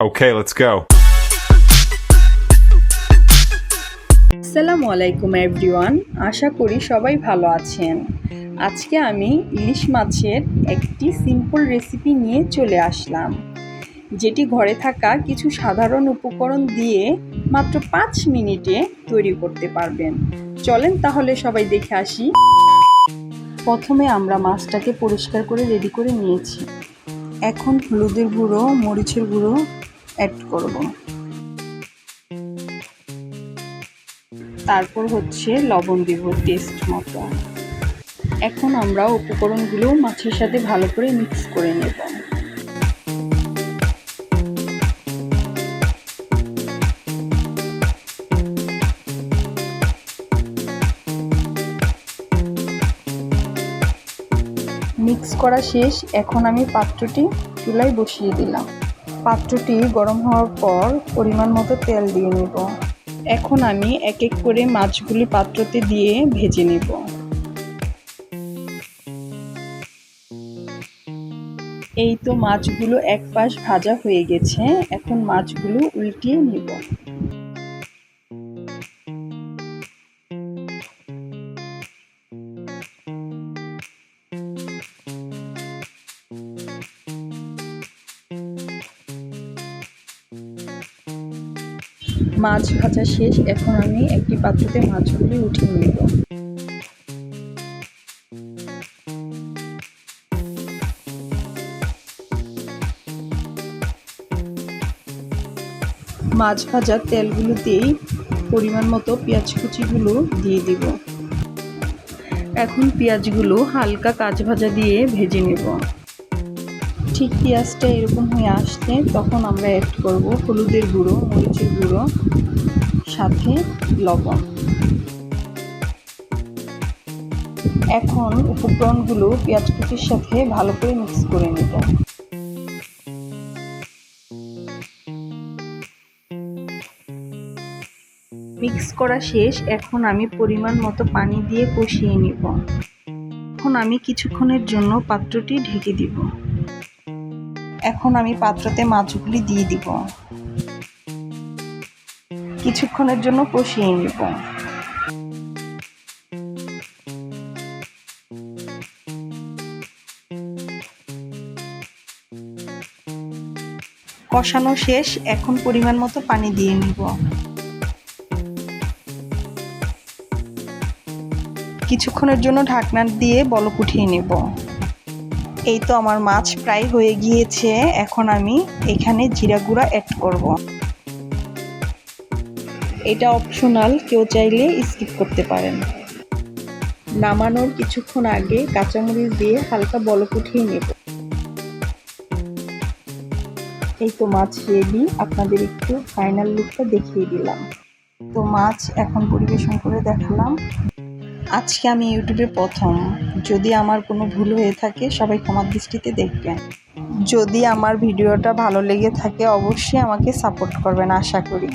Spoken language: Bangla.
Okay, let's go. আসসালামু আলাইকুম এভরিওয়ান আশা করি সবাই ভালো আছেন। আজকে আমি ইলিশ মাছের একটি সিম্পল রেসিপি নিয়ে চলে আসলাম যেটি ঘরে থাকা কিছু সাধারণ উপকরণ দিয়ে মাত্র পাঁচ মিনিটে তৈরি করতে পারবেন। চলেন তাহলে সবাই দেখে আসি। প্রথমে আমরা মাছটাকে পরিষ্কার করে রেডি করে নিয়েছি। এখন হলুদের গুঁড়ো মরিচের গুঁড়ো অ্যাড করব। তারপর হচ্ছে লবণ দিব টেস্ট মতো। এখন আমরা উপকরণগুলো মাছের সাথে ভালো করে মিক্স করে নেব। মিক্স করা শেষ। এখন আমি পাত্রটি চুলায় বসিয়ে দিলাম। পাত্রটি গরম হওয়ার পর পরিমাণ মতো তেল দিয়ে নেব। এখন আমি এক এক করে মাছগুলি পাত্রতে দিয়ে ভেজে নেব। এই তো মাছগুলো এক পাশ ভাজা হয়ে গেছে, এখন মাছগুলো উল্টিয়ে নিব। মাছ ভাজা শেষ, এখন আমি একটি পাত্রতে মাছগুলি উঠিয়ে নেব। মাছ ভাজার তেলগুলোতেই পরিমাণ মতো পেঁয়াজ কুচিগুলো দিয়ে দিব। এখন পেঁয়াজগুলো হালকা কাঁচ ভাজা দিয়ে ভেজে নেব। ঠিক পেঁয়াজটা এরকম হয়ে আসলে তখন আমরা অ্যাড করব হলুদের গুঁড়ো, মরিচের গুঁড়ো, সাথে লবণ। এখন উপকরণগুলো পেঁয়াজ কুচির সাথে ভালো করে মিক্স করে নেব। মিক্স করা শেষ, এখন আমি পরিমাণ মতো পানি দিয়ে কষিয়ে নিব। এখন আমি কিছুক্ষণের জন্য পাত্রটি ঢেকে দিব। এখন আমি পাত্রতে মাছগুলি দিয়ে দিব। কিছুক্ষণের জন্য কষিয়ে নিব। কষানো শেষ, এখন পরিমাণ মতো পানি দিয়ে নিব। কিছুক্ষণের জন্য ঢাকনা দিয়ে বলক উঠিয়ে নেব। এই তো আমার মাছ প্রায় হয়ে গিয়েছে। এখন আমি এখানে জিরা গুঁড়া অ্যাড করব। এটা অপশনাল কেউ চাইলে স্কিপ করতে পারেন। নামানোর কিছুক্ষণ আগে কাঁচামরিচ দিয়ে হালকা বলক উঠিয়ে নেব। এই তো মাছ রেডি আপনাদের একটু ফাইনাল লুকটা দেখিয়ে দিলাম। তো মাছ এখন পরিবেশন করে দেখালাম। আজকে আমি ইউটিউবে প্রথম। যদি আমার কোনো ভুল হয়ে থাকে, সবাই ক্ষমার দৃষ্টিতে দেখবেন। যদি আমার ভিডিওটা ভালো লেগে থাকে, অবশ্যই আমাকে সাপোর্ট করবেন, আশা করি।